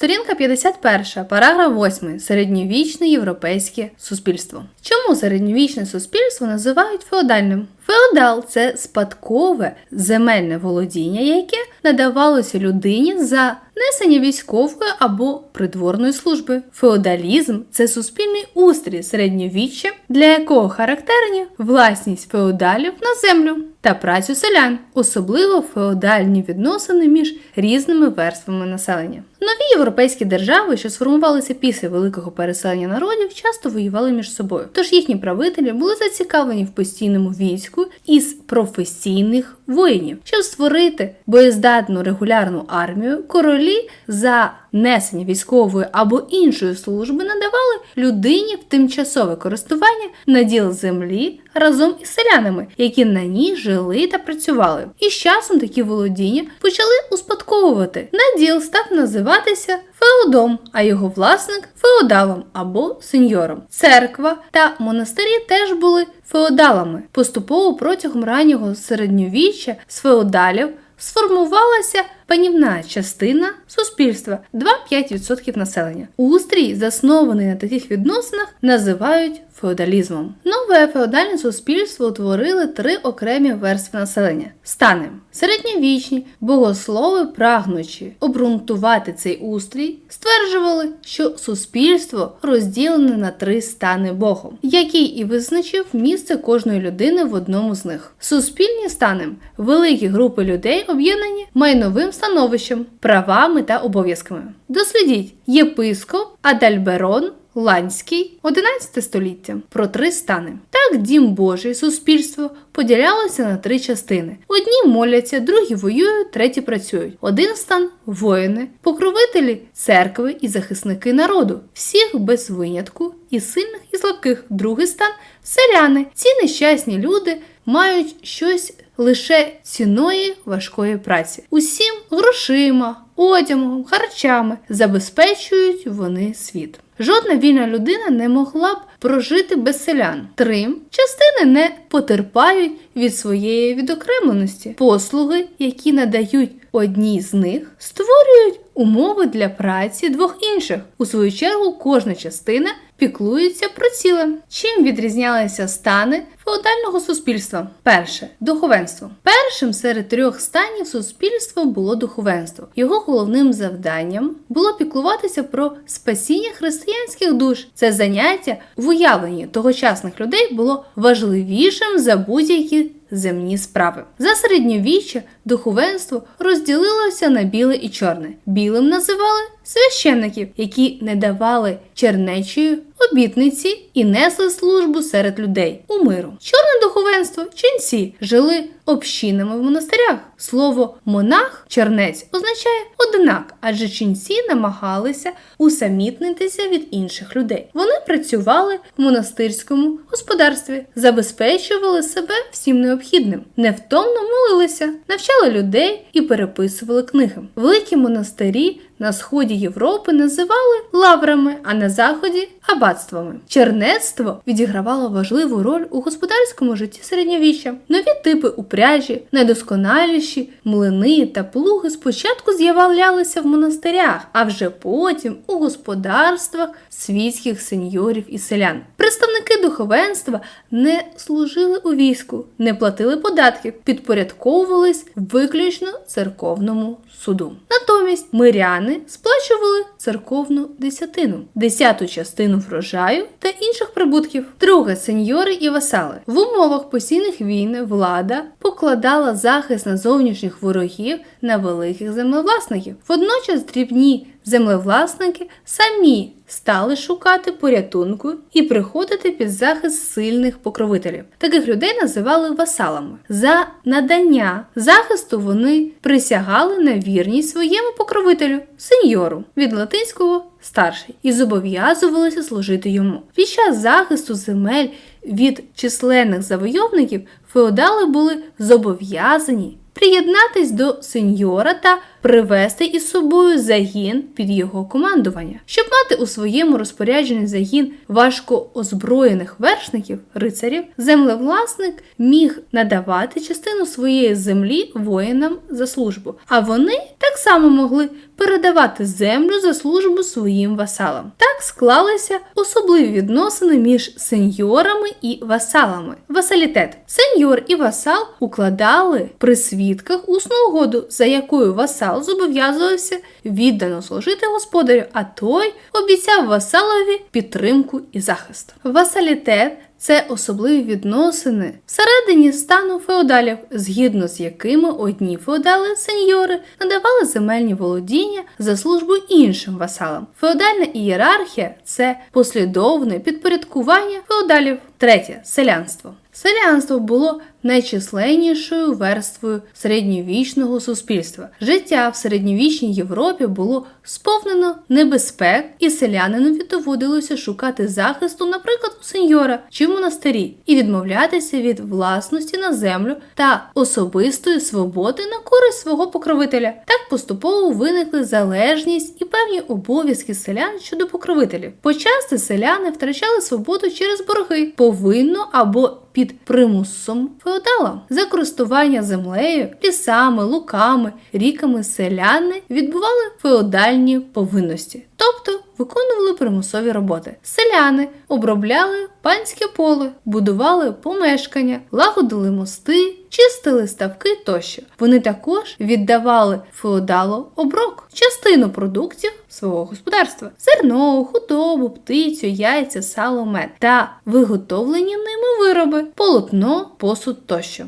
Сторінка 51, параграф 8. Середньовічне європейське суспільство. Чому середньовічне суспільство називають феодальним? Феодал це спадкове земельне володіння, яке надавалося людині за несення військової або придворної служби. Феодалізм це суспільний устрій середньовіччя, для якого характерні власність феодалів на землю та працю селян, особливо феодальні відносини між різними верствами населення. Нові європейські держави, що сформувалися після великого переселення народів, часто воювали між собою. Тож їхні правителі були зацікавлені в постійному війську із професійних воїнів, щоб створити боєздатну регулярну армію. Королі за несення військової або іншої служби надавали людині в тимчасове користування наділ землі разом із селянами, які на ній жили та працювали. І з часом такі володіння почали успадковувати. Наділ став називатися феодом, а його власник феодалом або сеньором. Церква та монастирі теж були феодалами. Поступово протягом раннього середньовіччя з феодалів сформувалася панівна частина суспільства 2-5% населення. Устрій, заснований на таких відносинах, називають феодалізмом. Нове феодальне суспільство утворили три окремі верстви населення: стани середньовічні, богослови, прагнучі обґрунтувати цей устрій, стверджували, що суспільство розділене на три стани Богом, який і визначив місце кожної людини в одному з них. Суспільні стани великі групи людей об'єднані майновим становищем, правами та обов'язками. Дослідіть єпископ Адальберон. Ланський 11 століття про три стани. Так дім Божий суспільство поділялося на три частини: одні моляться, другі воюють, треті працюють. Один стан воїни, покровителі церкви і захисники народу, всіх без винятку, і сильних, і слабких. Другий стан селяни. Ці нещасні люди мають щось лише ціною важкої праці. Усім грошима, одягом, харчами забезпечують вони світ. Жодна вільна людина не могла б прожити без селян. Три частини не потерпають від своєї відокремленості. Послуги, які надають одній з них, створюють умови для праці двох інших. У свою чергу, кожна частина піклується про ціле. Чим відрізнялися стани феодального суспільства? Перше духовенство. Першим серед трьох станів суспільства було духовенство. Його головним завданням було піклуватися про спасіння християнських душ. Це заняття в уявленні тогочасних людей було важливішим за будь-які земні справи. За середньовіччя духовенство розділилося на біле і чорне. Білим називали священників, які не давали чернечої обітниці і несли службу серед людей у миру. Чорне духовенство ченці жили общинами в монастирях. Слово монах, чернець означає одинак, адже ченці намагалися усамітнитися від інших людей. Вони працювали в монастирському господарстві, забезпечували себе всім необхідним, невтомно молилися, навчали людей і переписували книги. Великі монастирі на сході Європи називали лаврами, а на заході аббатствами. Чернецтво відігравало важливу роль у господарському житті середньовіччя. Нові типи упряжі, найдосконаліші млини та плуги спочатку з'являлися в монастирях, а вже потім у господарствах світських сеньорів і селян. Представники духовенства не служили у війську, не платили податків, підпорядковувались виключно церковному суду. Натомість миряни сплачували церковну десятину, десяту частину врожаю та інших прибутків. Друге сеньори і васали. В умовах постійних війн влада покладала захист на зовнішніх ворогів на великих землевласників. Водночас дрібні землевласники самі стали шукати порятунку і приходити під захист сильних покровителів. Таких людей називали васалами. За надання захисту вони присягали на вірність своєму покровителю, сеньору від латинського старший, і зобов'язувалися служити йому. Під час захисту земель від численних завойовників феодали були зобов'язані приєднатись до сеньора та привести із собою загін під його командування. Щоб мати у своєму розпорядженні загін важко озброєних вершників, рицарів, землевласник міг надавати частину своєї землі воїнам за службу, а вони так само могли передавати землю за службу своїм васалам. Так склалися особливі відносини між сеньорами і васалами. Васалітет. Сеньор і васал укладали при свідках усну угоду, за якою васал зобов'язувався віддано служити господарю, а той обіцяв васалові підтримку і захист. Васалітет це особливі відносини всередині стану феодалів, згідно з якими одні феодали сеньори надавали земельні володіння за службу іншим васалам. Феодальна ієрархія це послідовне підпорядкування феодалів. Третє селянство. Селянство було найчисленнішою верствою середньовічного суспільства. Життя в середньовічній Європі було сповнено небезпек, і селянину доводилося шукати захисту, наприклад, у сеньора чи в монастирі, і відмовлятися від власності на землю та особистої свободи на користь свого покровителя. Так поступово виникли залежність і певні обов'язки селян щодо покровителів. Почасти селяни втрачали свободу через борги, повинно або під примусом феодала. За користування землею, лісами, луками, ріками селяни відбували феодальні повинності, виконували примусові роботи. Селяни обробляли панське поле, будували помешкання, лагодили мости, чистили ставки тощо. Вони також віддавали феодалу оброк, частину продуктів свого господарства: зерно, худобу, птицю, яйця, сало, мед та виготовлені ними вироби, полотно, посуд тощо.